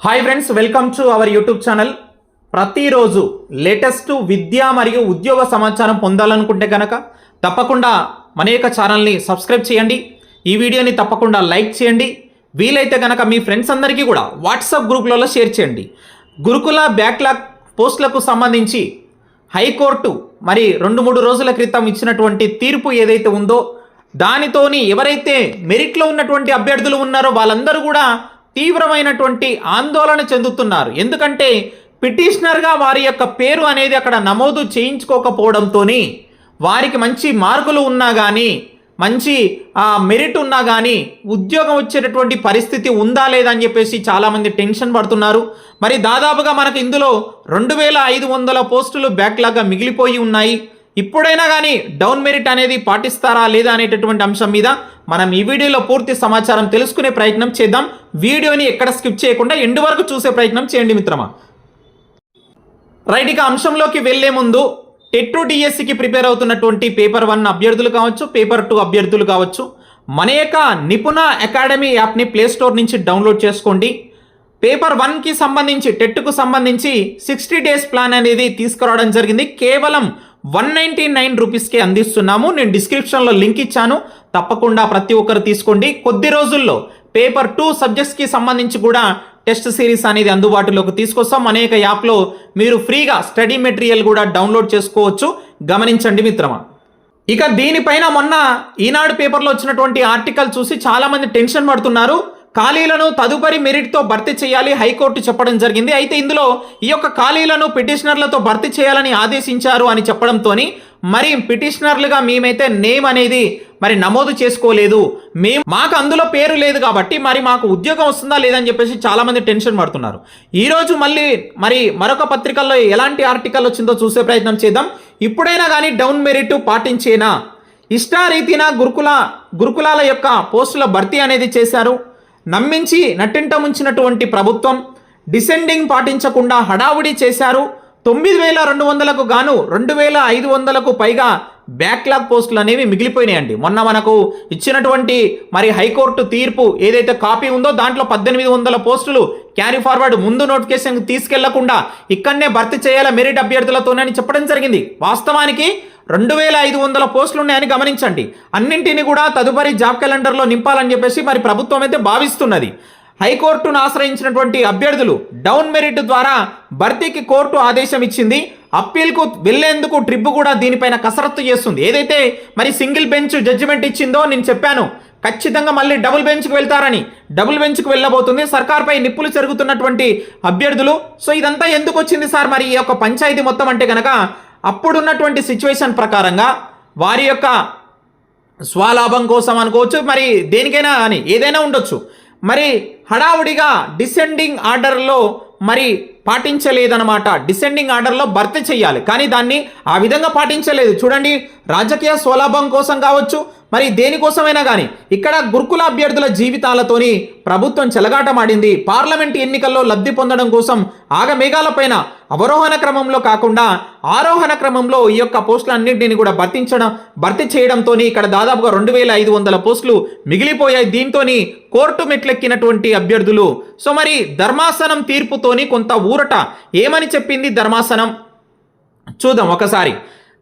Hi friends welcome to our YouTube channel ప్రతిరోజు latest విద్య మరియు ఉద్యోగ సమాచారం పొందాలనుకుంటే కనుక తప్పకుండా మన యొక్క ఛానల్ని సబ్స్క్రైబ్ చేయండి. ఈ వీడియోని తప్పకుండా లైక్ చేయండి. వీలైతే కనుక మీ ఫ్రెండ్స్ అందరికీ కూడా వాట్సాప్ గ్రూప్లలో షేర్ చేయండి. గురుకుల బ్యాక్లాగ్ పోస్టులకు సంబంధించి హైకోర్టు మరి రెండు మూడు రోజుల క్రితం ఇచ్చినటువంటి తీర్పు ఏదైతే ఉందో దానితోని ఎవరైతే మెరిట్లో ఉన్నటువంటి అభ్యర్థులు ఉన్నారో వాళ్ళందరూ కూడా తీవ్రమైనటువంటి ఆందోళన చెందుతున్నారు. ఎందుకంటే పిటిషనర్గా వారి యొక్క పేరు అనేది అక్కడ నమోదు చేయించుకోకపోవడంతో వారికి మంచి మార్కులు ఉన్నా కానీ మంచి మెరిట్ ఉన్నా కానీ ఉద్యోగం వచ్చేటటువంటి పరిస్థితి ఉందా లేదా అని చెప్పేసి చాలామంది టెన్షన్ పడుతున్నారు. మరి దాదాపుగా మనకు ఇందులో రెండు వేల ఐదు వందల పోస్టులు బ్యాక్లాగ్గా మిగిలిపోయి ఉన్నాయి. ఇప్పుడైనా కానీ డౌన్ మెరిట్ అనేది పాటిస్తారా లేదా అనేటటువంటి అంశం మీద మనం ఈ వీడియోలో పూర్తి సమాచారం తెలుసుకునే ప్రయత్నం చేద్దాం. వీడియోని ఎక్కడ స్కిప్ చేయకుండా ఎండు వరకు చూసే ప్రయత్నం చేయండి మిత్రమా. రైట్ ఇక అంశంలోకి వెళ్ళే ముందు టెట్ టు డిఎస్సికి ప్రిపేర్ అవుతున్నటువంటి పేపర్ వన్ అభ్యర్థులు కావచ్చు పేపర్ టూ అభ్యర్థులు కావచ్చు మన యొక్క నిపుణ అకాడమీ యాప్ని ప్లే స్టోర్ నుంచి డౌన్లోడ్ చేసుకోండి. పేపర్ వన్కి సంబంధించి టెట్కు సంబంధించి సిక్స్టీ డేస్ ప్లాన్ అనేది తీసుకురావడం జరిగింది. కేవలం వన్ నైంటీ నైన్ రూపీస్కి అందిస్తున్నాము. నేను డిస్క్రిప్షన్లో లింక్ ఇచ్చాను. తప్పకుండా ప్రతి ఒక్కరు తీసుకోండి. కొద్ది రోజుల్లో పేపర్ టూ సబ్జెక్ట్స్కి సంబంధించి కూడా టెస్ట్ సిరీస్ అనేది అందుబాటులోకి తీసుకొస్తాం. అనేక యాప్లో మీరు ఫ్రీగా స్టడీ మెటీరియల్ కూడా డౌన్లోడ్ చేసుకోవచ్చు. గమనించండి మిత్రమా. ఇక దీనిపైన మొన్న ఈనాడు పేపర్లో వచ్చినటువంటి ఆర్టికల్ చూసి చాలామంది టెన్షన్ పడుతున్నారు. ఖాళీలను తదుపరి మెరిట్తో భర్తీ చేయాలి హైకోర్టు చెప్పడం జరిగింది. అయితే ఇందులో ఈ యొక్క ఖాళీలను పిటిషనర్లతో భర్తీ చేయాలని ఆదేశించారు అని చెప్పడంతో మరి పిటిషనర్లుగా మేమైతే నేమ్ అనేది మరి నమోదు చేసుకోలేదు. మేము మాకు అందులో పేరు లేదు కాబట్టి మరి మాకు ఉద్యోగం వస్తుందా లేదని చెప్పేసి చాలామంది టెన్షన్ పడుతున్నారు. ఈరోజు మళ్ళీ మరి మరొక పత్రికల్లో ఎలాంటి ఆర్టికల్ వచ్చిందో చూసే ప్రయత్నం చేద్దాం. ఇప్పుడైనా కానీ డౌన్ మెరిట్ పాటించేనా? ఇష్టారీతిన గురుకుల గురుకులాల యొక్క పోస్టుల భర్తీ అనేది చేశారు. నమ్మించి నట్టింట ముంచినటువంటి ప్రభుత్వం డిసెండింగ్ పాటించకుండా హడావుడి చేశారు. తొమ్మిది వేల రెండు వందలకు గాను రెండు వేల ఐదు వందలకు పైగా బ్యాక్లాగ్ పోస్టులు అనేవి మిగిలిపోయినాయండి. మొన్న మనకు ఇచ్చినటువంటి మరి హైకోర్టు తీర్పు ఏదైతే కాపీ ఉందో దాంట్లో పద్దెనిమిది వందల పోస్టులు క్యారీ ఫార్వర్డ్ ముందు నోటిఫికేషన్ తీసుకెళ్ళకుండా ఇక్కడనే భర్తీ చేయాల మెరిట్ అభ్యర్థులతోనని చెప్పడం జరిగింది. వాస్తవానికి రెండు వేల ఐదు వందల పోస్టులు ఉన్నాయని గమనించండి. అన్నింటినీ కూడా తదుపరి జాబ్ క్యాలెండర్లో నింపాలని చెప్పేసి మరి ప్రభుత్వం అయితే భావిస్తున్నది. హైకోర్టును ఆశ్రయించినటువంటి అభ్యర్థులు డౌన్ మెరిట్ ద్వారా భర్తీకి కోర్టు ఆదేశం ఇచ్చింది. అప్పీల్కు వెళ్ళేందుకు ట్రిప్ కూడా దీనిపైన కసరత్తు చేస్తుంది. ఏదైతే మరి సింగిల్ బెంచ్ జడ్జిమెంట్ ఇచ్చిందో నేను చెప్పాను. ఖచ్చితంగా మళ్ళీ డబుల్ బెంచ్కి వెళ్తారని డబుల్ బెంచ్కి వెళ్ళబోతుంది. సర్కార్పై నిప్పులు చెరుగుతున్నటువంటి అభ్యర్థులు. సో ఇదంతా ఎందుకు వచ్చింది సార్ మరి ఈ యొక్క పంచాయతీ మొత్తం అంటే కనుక అప్పుడున్నటువంటి సిచ్యువేషన్ ప్రకారంగా వారి యొక్క స్వలాభం కోసం అనుకోవచ్చు మరి దేనికైనా అని ఏదైనా ఉండొచ్చు. మరి హడావుడిగా డిసెండింగ్ ఆర్డర్లో మరి పాటించలేదన్నమాట. డిసెండింగ్ ఆర్డర్లో భర్తీ చేయాలి. కానీ దాన్ని ఆ విధంగా పాటించలేదు. చూడండి రాజకీయ స్వలాభం కోసం కావచ్చు మరి దేనికోసమైనా కానీ ఇక్కడ గురుకుల అభ్యర్థుల జీవితాలతోని ప్రభుత్వం చెలగాటమాడింది. పార్లమెంట్ ఎన్నికల్లో లబ్ధి పొందడం కోసం ఆగమేఘాలపైన అవరోహణ క్రమంలో కాకుండా ఆరోహణ క్రమంలో ఈ యొక్క పోస్టులన్నింటినీ కూడా భర్తించడం భర్తీ చేయడంతో ఇక్కడ దాదాపుగా రెండు వేల ఐదు వందల పోస్టులు మిగిలిపోయాయి. దీంతో కోర్టు మెట్లెక్కినటువంటి అభ్యర్థులు. సో మరి ధర్మాసనం తీర్పుతోని కొంత ఊరట ఏమని చెప్పింది ధర్మాసనం? చూద్దాం ఒకసారి.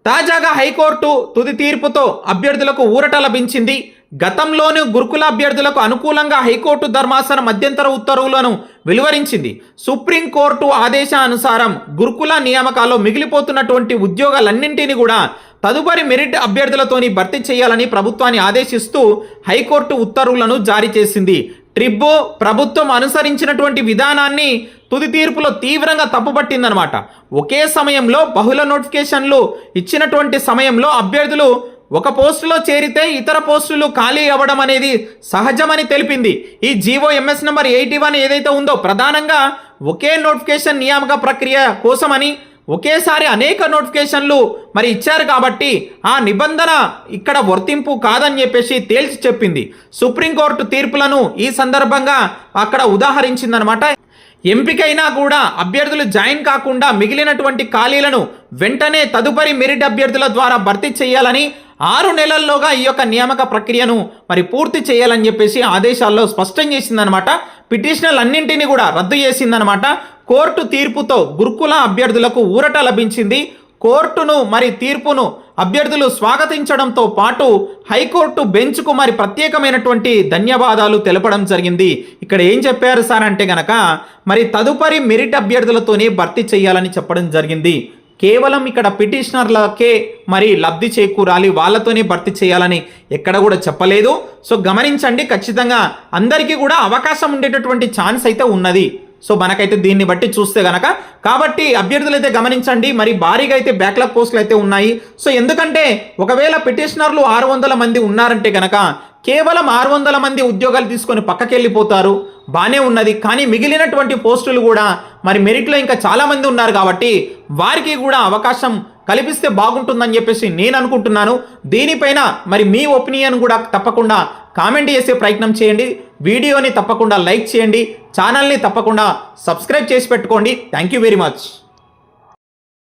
తాజాగా హైకోర్టు తుది తీర్పుతో అభ్యర్థులకు ఊరట లభించింది. గతంలోని గురుకుల అభ్యర్థులకు అనుకూలంగా హైకోర్టు ధర్మాసనం మధ్యంతర ఉత్తర్వులను వెలువరించింది. సుప్రీంకోర్టు ఆదేశానుసారం గురుకుల నియామకాల్లో మిగిలిపోతున్నటువంటి ఉద్యోగాలన్నింటినీ కూడా తదుపరి మెరిట్ అభ్యర్థులతోని భర్తీ చేయాలని ప్రభుత్వాన్ని ఆదేశిస్తూ హైకోర్టు ఉత్తర్వులను జారీ చేసింది. ట్రిబ్బు ప్రభుత్వం అనుసరించినటువంటి విధానాన్ని తుది తీర్పులో తీవ్రంగా తప్పుపట్టిందనమాట. ఒకే సమయంలో బహుళ నోటిఫికేషన్లు ఇచ్చినటువంటి సమయంలో అభ్యర్థులు ఒక పోస్టులో చేరితే ఇతర పోస్టులు ఖాళీ అవ్వడం అనేది సహజమని తెలిపింది. ఈ GO MS number eighty one ఏదైతే ఉందో ప్రధానంగా ఒకే నోటిఫికేషన్ నియామక ప్రక్రియ కోసమని ఒకేసారి అనేక నోటిఫికేషన్లు మరి ఇచ్చారు కాబట్టి ఆ నిబంధన ఇక్కడ వర్తింపు కాదని చెప్పేసి తేల్చి చెప్పింది. సుప్రీంకోర్టు తీర్పులను ఈ సందర్భంగా అక్కడ ఉదాహరించిందనమాట. ఎంపికైనా కూడా అభ్యర్థులు జాయిన్ కాకుండా మిగిలినటువంటి ఖాళీలను వెంటనే తదుపరి మెరిట్ అభ్యర్థుల ద్వారా భర్తీ చేయాలని ఆరు నెలల్లోగా ఈ యొక్క నియామక ప్రక్రియను మరి పూర్తి చేయాలని చెప్పేసి ఆదేశాల్లో స్పష్టం చేసిందనమాట. పిటిషనల్ అన్నింటినీ కూడా రద్దు చేసిందనమాట. కోర్టు తీర్పుతో గురుకుల అభ్యర్థులకు ఊరట లభించింది. కోర్టును మరి తీర్పును అభ్యర్థులు స్వాగతించడంతో పాటు హైకోర్టు బెంచ్కు మరి ప్రత్యేకమైనటువంటి ధన్యవాదాలు తెలపడం జరిగింది. ఇక్కడ ఏం చెప్పారు సార్ అంటే గనక మరి తదుపరి మెరిట్ అభ్యర్థులతోనే భర్తీ చేయాలని చెప్పడం జరిగింది. కేవలం ఇక్కడ పిటిషనర్లకే మరి లబ్ధి చేకూరాలి వాళ్ళతోనే భర్తీ చేయాలని ఎక్కడ కూడా చెప్పలేదు. సో గమనించండి ఖచ్చితంగా అందరికీ కూడా అవకాశం ఉండేటటువంటి ఛాన్స్ అయితే ఉన్నది. సో మనకైతే దీన్ని బట్టి చూస్తే గనక కాబట్టి అభ్యర్థులు అయితే గమనించండి. మరి భారీగా అయితే బ్యాక్లాగ్ పోస్టులు అయితే ఉన్నాయి. సో ఎందుకంటే ఒకవేళ పిటిషనర్లు ఆరు వందల మంది ఉన్నారంటే గనక కేవలం ఆరు వందల మంది ఉద్యోగాలు తీసుకొని పక్కకెళ్ళిపోతారు. బాగానే ఉన్నది. కానీ మిగిలినటువంటి పోస్టులు కూడా మరి మెరిట్లో ఇంకా చాలామంది ఉన్నారు కాబట్టి వారికి కూడా అవకాశం కల్పిస్తే బాగుంటుందని చెప్పేసి నేను అనుకుంటున్నాను. దీనిపైన మరి మీ ఒపీనియన్ కూడా తప్పకుండా కామెంట్ చేసే ప్రయత్నం చేయండి. వీడియోని తప్పకుండా లైక్ చేయండి. ఛానల్ని తప్పకుండా సబ్స్క్రైబ్ చేసి పెట్టుకోండి. Thank you very much